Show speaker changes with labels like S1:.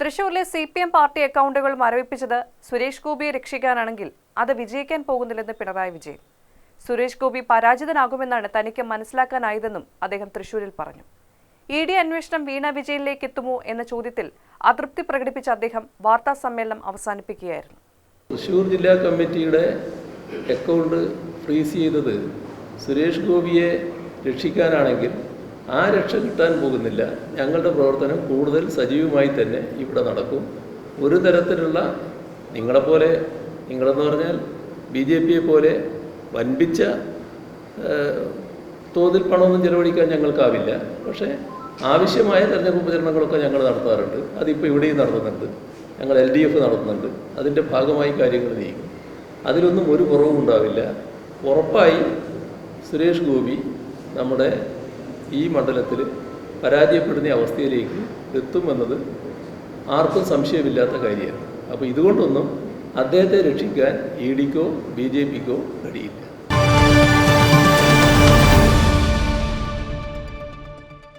S1: തൃശൂരിലെ C P M party അക്കൗണ്ടുകൾ മരവിപ്പിച്ചത് സുരേഷ് ഗോപിയെ രക്ഷിക്കാനാണെങ്കിൽ അത് വിജയിക്കാൻ പോകുന്നില്ലെന്ന് പിണറായി വിജയൻ. സുരേഷ് ഗോപി പരാജിതനാകുമെന്നാണ് തനിക്ക് മനസ്സിലാക്കാനായതെന്നും അദ്ദേഹം തൃശൂരിൽ പറഞ്ഞു. ഇ ഡി അന്വേഷണം വീണ വിജയനിലേക്ക് എത്തുമോ എന്ന ചോദ്യത്തിൽ അതൃപ്തി പ്രകടിപ്പിച്ച അദ്ദേഹം വാർത്താ സമ്മേളനം അവസാനിപ്പിക്കുകയായിരുന്നു.
S2: തൃശൂർ ജില്ലാ കമ്മിറ്റിയുടെ അക്കൗണ്ട് ഫ്രീസ് ചെയ്തത് സുരേഷ് ഗോപിയെ രക്ഷിക്കാനാണെങ്കിൽ ആ രക്ഷ കിട്ടാൻ പോകുന്നില്ല. ഞങ്ങളുടെ പ്രവർത്തനം കൂടുതൽ സജീവമായി തന്നെ ഇവിടെ നടക്കും. ഒരു തരത്തിലുള്ള നിങ്ങളെപ്പോലെ നിങ്ങളെന്ന് പറഞ്ഞാൽ ബി ജെ പിയെ പോലെ വൻപിച്ച തോതിൽ പണമൊന്നും ചെലവഴിക്കാൻ ഞങ്ങൾക്കാവില്ല. പക്ഷേ ആവശ്യമായ തെരഞ്ഞെടുപ്പ് ഉപചരണങ്ങളൊക്കെ ഞങ്ങൾ നടത്താറുണ്ട്. അതിപ്പോൾ ഇവിടെയും നടത്തുന്നുണ്ട്. ഞങ്ങൾ എൽ ഡി എഫ് നടത്തുന്നുണ്ട്. അതിന്റെ ഭാഗമായി കാര്യങ്ങൾ നീക്കും അതിലൊന്നും ഒരു കുറവും ഉണ്ടാവില്ല. ഉറപ്പായി സുരേഷ് ഗോപി നമ്മുടെ ഈ മണ്ഡലത്തിൽ പരാജയപ്പെടുന്ന അവസ്ഥയിലേക്ക് എത്തുമെന്നത് ആർക്കും സംശയമില്ലാത്ത കാര്യമാണ്. അപ്പോൾ ഇതുകൊണ്ടൊന്നും അദ്ദേഹത്തെ രക്ഷിക്കാൻ ഇ ഡിക്കോ ബി ജെ പിക്കോ കഴിയില്ല.